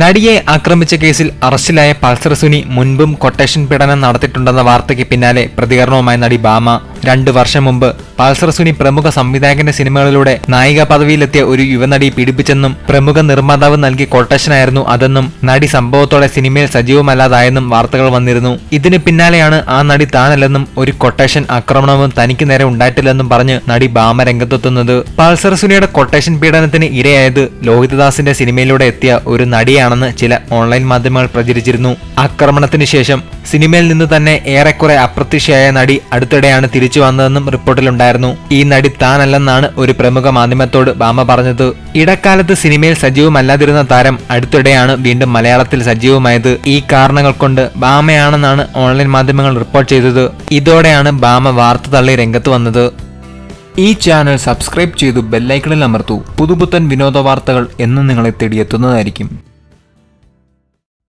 നടിയെ ആക്രമിച്ച കേസിൽ അറസ്റ്റിലായ പൾസർ സുനി മുൻപും കൊട്ടേഷൻ പീഡനം നടത്തിയിട്ടുണ്ടെന്ന വാർത്തയ്ക്ക് പിന്നാലെ പ്രതികരണവുമായി നടി ബാമ. രണ്ടു വർഷം മുമ്പ് പൾസർ സുനി പ്രമുഖ സംവിധായകന്റെ സിനിമകളിലൂടെ നായിക പദവിയിലെത്തിയ ഒരു യുവനടി പീഡിപ്പിച്ചെന്നും പ്രമുഖ നിർമ്മാതാവ് നൽകിയ കൊട്ടേഷനായിരുന്നു അതെന്നും നടി സംഭവത്തോടെ സിനിമയിൽ സജീവമല്ലാതായെന്നും വാർത്തകൾ വന്നിരുന്നു. ഇതിന് പിന്നാലെയാണ് ആ നടി താനല്ലെന്നും ഒരു കൊട്ടേഷൻ ആക്രമണവും തനിക്ക് നേരെ ഉണ്ടായിട്ടില്ലെന്നും പറഞ്ഞ് നടി ഭാമ രംഗത്തെത്തുന്നത്. പൾസർ സുനിയുടെ കൊട്ടേഷൻ പീഡനത്തിന് ഇരയായത് ലോഹിതദാസിന്റെ സിനിമയിലൂടെ എത്തിയ ഒരു നടിയാണെന്ന് ചില ഓൺലൈൻ മാധ്യമങ്ങൾ പ്രചരിച്ചിരുന്നു. ആക്രമണത്തിന് ശേഷം സിനിമയിൽ നിന്ന് തന്നെ ഏറെക്കുറെ അപ്രത്യക്ഷയായ നടി അടുത്തിടെയാണ് തിരിച്ചു വന്നതെന്നും റിപ്പോർട്ടിലുണ്ടായിരുന്നു. ഈ നടി താനല്ലെന്നാണ് ഒരു പ്രമുഖ മാധ്യമത്തോട് ബാമ പറഞ്ഞത്. ഇടക്കാലത്ത് സിനിമയിൽ സജീവമല്ലാതിരുന്ന താരം അടുത്തിടെയാണ് വീണ്ടും മലയാളത്തിൽ സജീവമായത്. ഈ കാരണങ്ങൾ കൊണ്ട് ബാമയാണെന്നാണ് ഓൺലൈൻ മാധ്യമങ്ങൾ റിപ്പോർട്ട് ചെയ്തത്. ഇതോടെയാണ് ബാമ വാർത്ത തള്ളി രംഗത്ത് വന്നത്. ഈ ചാനൽ സബ്സ്ക്രൈബ് ചെയ്തു ബെല്ലൈക്കണിൽ അമർത്തൂ. പുതുപുത്തൻ വിനോദ വാർത്തകൾ എന്നും നിങ്ങളെ തേടിയെത്തുന്നതായിരിക്കും.